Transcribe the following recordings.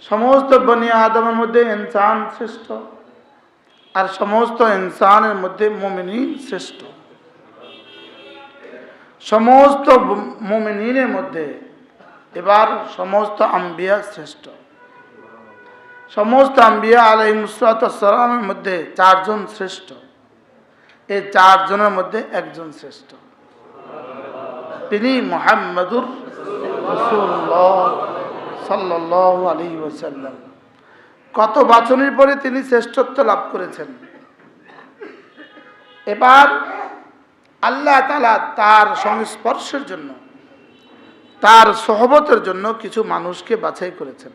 সমস্ত বনি আদমের মধ্যে ইনসান শ্রেষ্ঠ আর সমস্ত ইনসানের মধ্যে মোমিনিন শ্রেষ্ঠ। সমস্ত মোমিনের মধ্যে এবার সমস্ত আম্বিয়া শ্রেষ্ঠ। সমস্ত আম্বিয়া আলাই মুসরাতামের মধ্যে চারজন শ্রেষ্ঠ। এই চারজনের মধ্যে একজন শ্রেষ্ঠ। তিনি মোহাম্মদুর রসুল্লাহ সাল্লাহ আলী ওসাল্লাম কত বাচনের পরে তিনি শ্রেষ্ঠত্ব লাভ করেছেন। এবার আল্লাহ তালা তার সংস্পর্শের জন্য, তার সহবতের জন্য কিছু মানুষকে বাছাই করেছেন।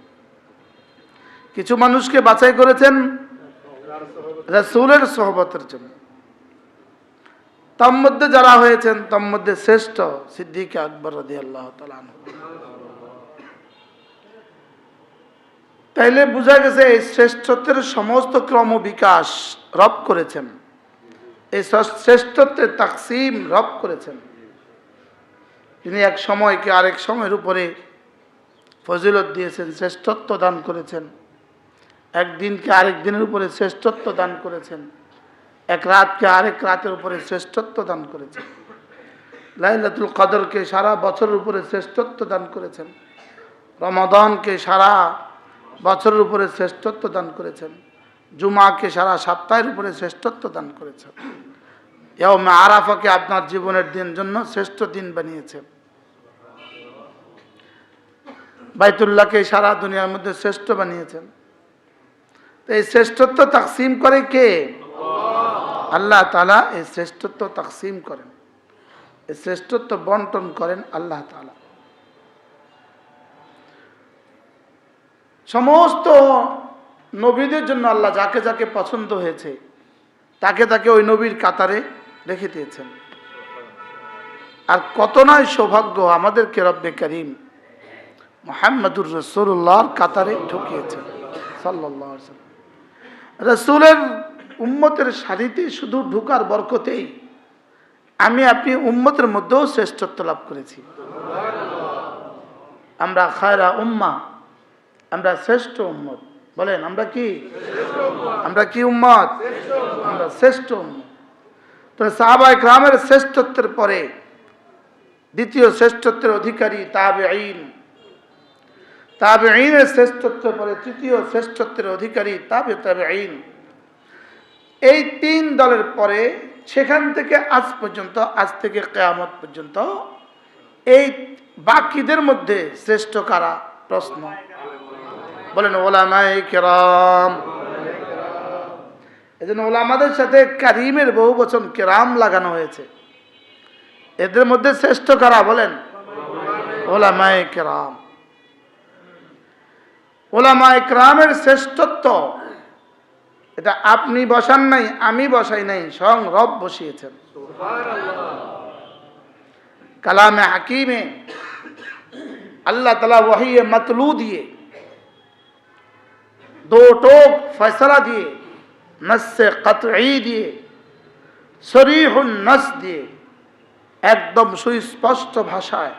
কিছু মানুষকে বাছাই করেছেন রসুলের সহবতের জন্য। তার মধ্যে যারা হয়েছেন, তার মধ্যে শ্রেষ্ঠ সিদ্দিক আকবর রদি আল্লাহ তাইলে বোঝা গেছে এই শ্রেষ্ঠত্বের সমস্ত ক্রম বিকাশ রব করেছেন। এই শ্রেষ্ঠত্বের তাকসিম রব করেছেন। তিনি এক সময়কে আরেক সময়ের উপরে ফজিলত দিয়েছেন, শ্রেষ্ঠত্ব দান করেছেন। একদিনকে আরেক দিনের উপরে শ্রেষ্ঠত্ব দান করেছেন। এক রাতকে আরেক রাতের উপরে শ্রেষ্ঠত্ব দান করেছেন। লাইলাতুল কদরকে সারা বছরের উপরে শ্রেষ্ঠত্ব দান করেছেন। রমাদানকে সারা বছরের উপরে শ্রেষ্ঠত্ব দান করেছেন। জুমাকে সারা সপ্তাহের উপরে শ্রেষ্ঠত্ব দান করেছেন। এবং আরাফাকে আপনার জীবনের দিন জন্য শ্রেষ্ঠ দিন বানিয়েছেন। বাইতুল্লাহকে সারা দুনিয়ার মধ্যে শ্রেষ্ঠ বানিয়েছেন। তো এই শ্রেষ্ঠত্ব তাকসিম করে কে? আল্লাহ তালা এই শ্রেষ্ঠত্ব তাকসিম করেন। এই শ্রেষ্ঠত্ব বন্টন করেন আল্লাহ তালা সমস্ত নবীদের জন্য আল্লাহ যাকে যাকে পছন্দ হয়েছে, তাকে তাকে ওই নবীর কাতারে রেখে দিয়েছেন। আর কত নয় সৌভাগ্য আমাদেরকে রব্বে করিম মোহাম্মদুর রসুল্লাহর কাতারে ঢুকিয়েছেন সাল্লাহ রসুলের উম্মতের সারিতে শুধু ঢুকার বরকতেই আমি আপনি উম্মতের মধ্যেও শ্রেষ্ঠত্ব লাভ করেছি। আমরা খায়রা উম্মা আমরা শ্রেষ্ঠ উম্মত। বলেন, আমরা কি? আমরা কি উম্মত? আমরা শ্রেষ্ঠ উম্মত। তো সাহাবাই গ্রামের শ্রেষ্ঠত্বের পরে দ্বিতীয় শ্রেষ্ঠত্বের অধিকারী তাবে আইন তাবে আইনের শ্রেষ্ঠত্বের পরে তৃতীয় শ্রেষ্ঠত্বের অধিকারী তাবে তাবে আইন এই তিন দলের পরে সেখান থেকে আজ পর্যন্ত, আজ থেকে কেয়ামত পর্যন্ত এই বাকিদের মধ্যে শ্রেষ্ঠ কারা? প্রশ্ন। বলেন ওলামাই কেরাম। এই জন্য ওলামাদের সাথে কারিমের বহু বচন কেরাম লাগানো হয়েছে। এদের মধ্যে শ্রেষ্ঠ কারা বলেন? ওলামাই কেরাম। ওলামা একরামের শ্রেষ্ঠত্ব, এটা আপনি বসান নাই, আমি বসাই নাই, স্বয়ং রব বসিয়েছেন। কালামে হাকিমে আল্লাহ তালা ওয়াহিয়ে মাতলু দিয়ে দো টোক ফয়সলা দিয়ে নসে কতই দিয়ে শরীহ নস দিয়ে, একদম সুস্পষ্ট ভাষায়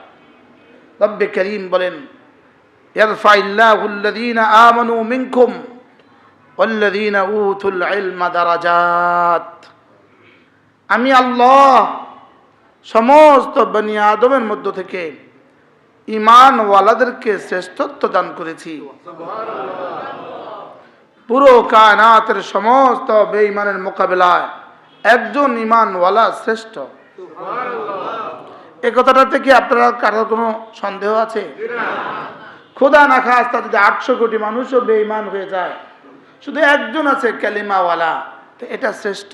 রব্বে করিম বলেন আমানু মিনকুম والذين أوتوا العلم درجات আমি আল্লাহ সমস্ত বনিয়াদমের মধ্য থেকে ইমানওয়ালাদেরকে শ্রেষ্ঠত্ব দান করেছি। পুরো কায়নাতের সমস্ত বেঈমানের মোকাবেলায় একজন ইমানওয়ালা শ্রেষ্ঠ। এ কথাটাতে কি আপনারা কারোর কোনো সন্দেহ আছে? খোদা না খাস্তা যদি আটশো কোটি মানুষও বেঈমান হয়ে যায়, শুধু একজন আছে ক্যালিমাওয়ালা তো এটা শ্রেষ্ঠ।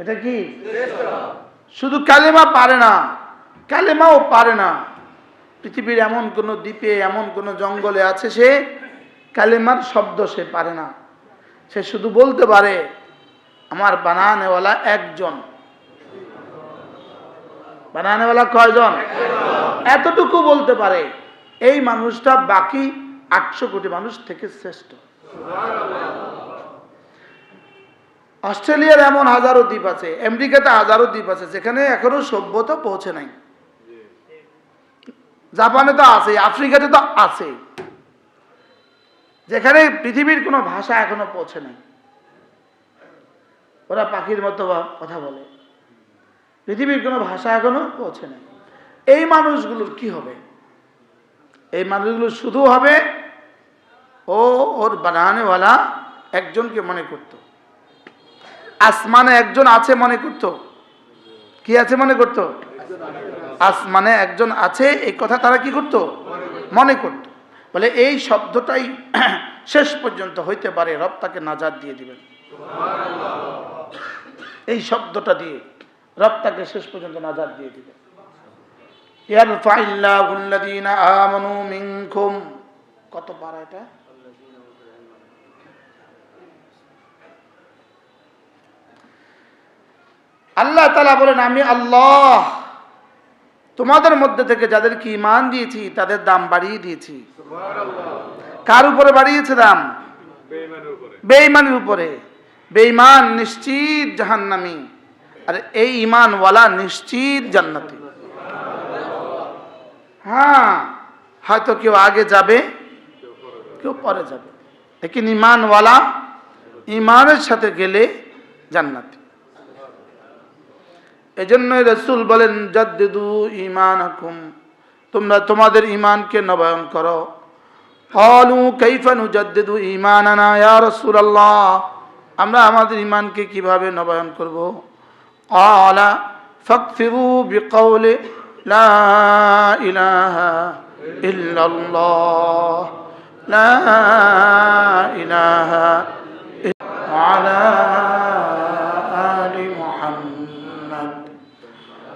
এটা কি? শুধু কালেমা পারে না, কালেমাও পারে না। পৃথিবীর এমন কোনো দ্বীপে, এমন কোনো জঙ্গলে আছে সে কালেমার শব্দ সে পারে না। সে শুধু বলতে পারে, আমার বানানেওয়ালা একজন। বানানেওয়ালা কয়জন? এতটুকু বলতে পারে, এই মানুষটা বাকি আটশো কোটি মানুষ থেকে শ্রেষ্ঠ। অস্ট্রেলিয়ার এমন হাজারো দ্বীপ আছে, আমেরিকাতে হাজারো দ্বীপ আছে, যেখানে এখনও সভ্যতা পৌঁছে নাই। জাপানে তো আছে আফ্রিকাতে তো আছে যেখানে পৃথিবীর কোনো ভাষা এখনও পৌঁছে নাই। ওরা পাখির মতো কথা বলে। পৃথিবীর কোনো ভাষা এখনও পৌঁছে নাই। এই মানুষগুলোর কি হবে? এই মানুষগুলো শুধু হবে, ও ওর বানানেওয়ালা একজনকে মনে করত। আসমানে একজন আছে মনে করত। কি আছে মনে করত? আসমানে একজন আছে, এই কথা তারা কি করত? মনে করত। বলে এই শব্দটাই শেষ পর্যন্ত হইতে পারে, রব তাকে নাজাদ দিয়ে দিবেন। এই শব্দটা দিয়ে রব তাকে শেষ পর্যন্ত নাজাদ দিয়ে দিবেন। কত পারা এটা? আল্লাহ তালা বলেন, আমি আল্লাহ। তোমাদের মধ্যে থেকে যাদেরকে ইমান দিয়েছি তাদের দাম বাড়িয়ে দিয়েছি। কার উপরে বাড়িয়েছে দাম? বেঈমানের উপরে। বেঈমান নিশ্চিত জাহান্নামি। আর এই ইমানওয়ালা নিশ্চিত জান্নাতি। হ্যাঁ হয়তো কেউ আগে যাবে কেউ পরে যাবে। লেকিন ইমানওয়ালা ইমানের সাথে গেলে জান্নাতি। এজন্যই রসুল বলেন, জাদ্দিদু ইমান হকুম তোমরা তোমাদের ইমানকে নবায়ন করো। হলু কৈফানু জাদ্দিদু ইমান আনায়া রসুল আল্লাহ আমরা আমাদের ইমানকে কীভাবে নবায়ন করব? আলা ফিরু বিকৌলে লা ইলাহা ইল্লাল্লাহ। লা আলা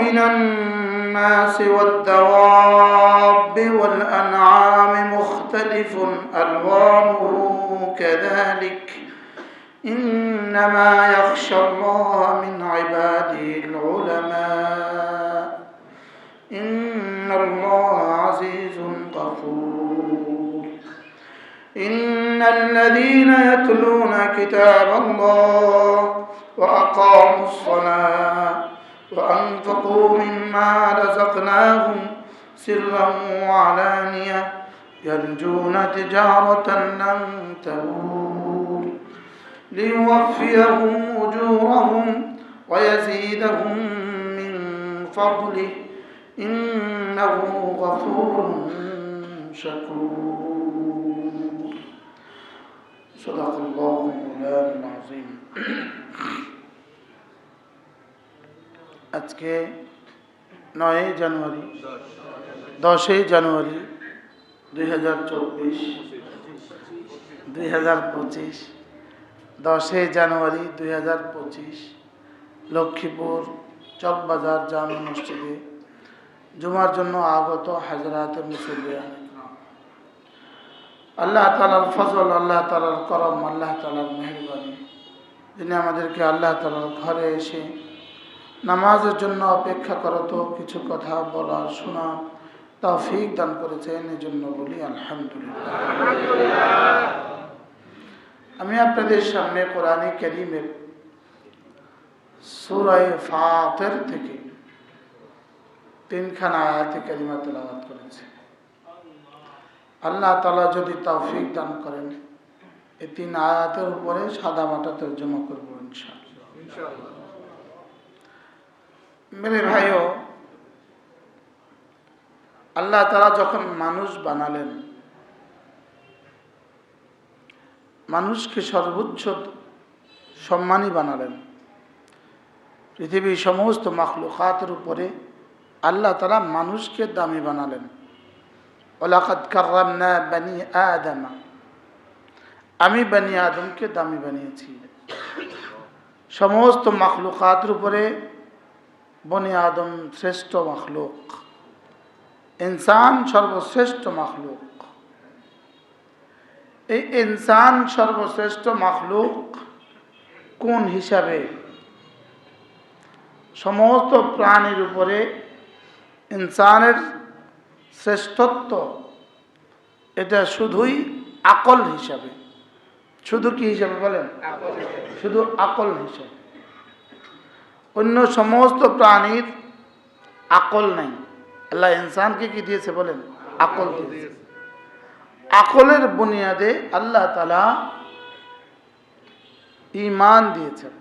ومن الناس والدواب والأنعام مختلف ألوانه كذلك. إنما يخشى الله من عباده العلماء. إن الله عزيز غفور. إن الذين يتلون كتاب الله وأقاموا الصلاة وأنفقوا مما رزقناهم سرا وعلانية يرجون تجارة لن تبور ليوفيهم أجورهم ويزيدهم من فضله إنه غفور شكور. صدق الله مولانا العظيم. আজকে নয় জানুয়ারি, দশই জানুয়ারি দুই হাজার চব্বিশ, দুই হাজার পঁচিশ, দশই জানুয়ারি দুই হাজার পঁচিশ, লক্ষ্মীপুর চকবাজার জামে মসজিদে জুমার জন্য আগত হাজরাত মুসলিয়া আল্লাহ তালার ফজল, আল্লাহ তালার করম, আল্লাহ তালার মেহরবানি। যিনি আমাদেরকে আল্লাহ তালার ঘরে এসে নামাজের জন্য অপেক্ষা করত কিছু কথা বলা, শোনা, তৌফিক দান করেছেন এই জন্য বলি আলহামদুলিল্লাহ। আমি আপনাদের সামনে কোরআনে করিমের সুরায় ফাতের থেকে তিনখানা আয়াতে কারিমা তেলাওয়াত করেছে। আল্লাহ তালা যদি তৌফিক দান করেন, এই তিন আয়াতের উপরে সাদা মাটা তর্জমা করব ইনশাআল্লাহ। মেরে ভাইও, আল্লাহ তারা যখন মানুষ বানালেন, মানুষকে সর্বোচ্চ সম্মানী বানালেন। পৃথিবীর সমস্ত মাখলুকাতের উপরে আল্লাহ তারা মানুষকে দামি বানালেন। ওলাকাত বানি আদামা, আমি বানি আদমকে দামি বানিয়েছি। সমস্ত মাখলুকাতের উপরে বনি আদম শ্রেষ্ঠ মখলুক। ইনসান সর্বশ্রেষ্ঠ মখলুক। এই ইনসান সর্বশ্রেষ্ঠ মাখলুক কোন হিসাবে? সমস্ত প্রাণীর উপরে ইনসানের শ্রেষ্ঠত্ব এটা শুধুই আকল হিসাবে। শুধু কি হিসাবে বলেন? শুধু আকল হিসাবে। অন্য সমস্ত প্রাণীর আকল নাই। আল্লাহ ইনসানকে কি দিয়েছে বলেন? আকল দিয়েছে। আকলের বুনিয়াদে আল্লাহ তালা ইমান দিয়েছেন।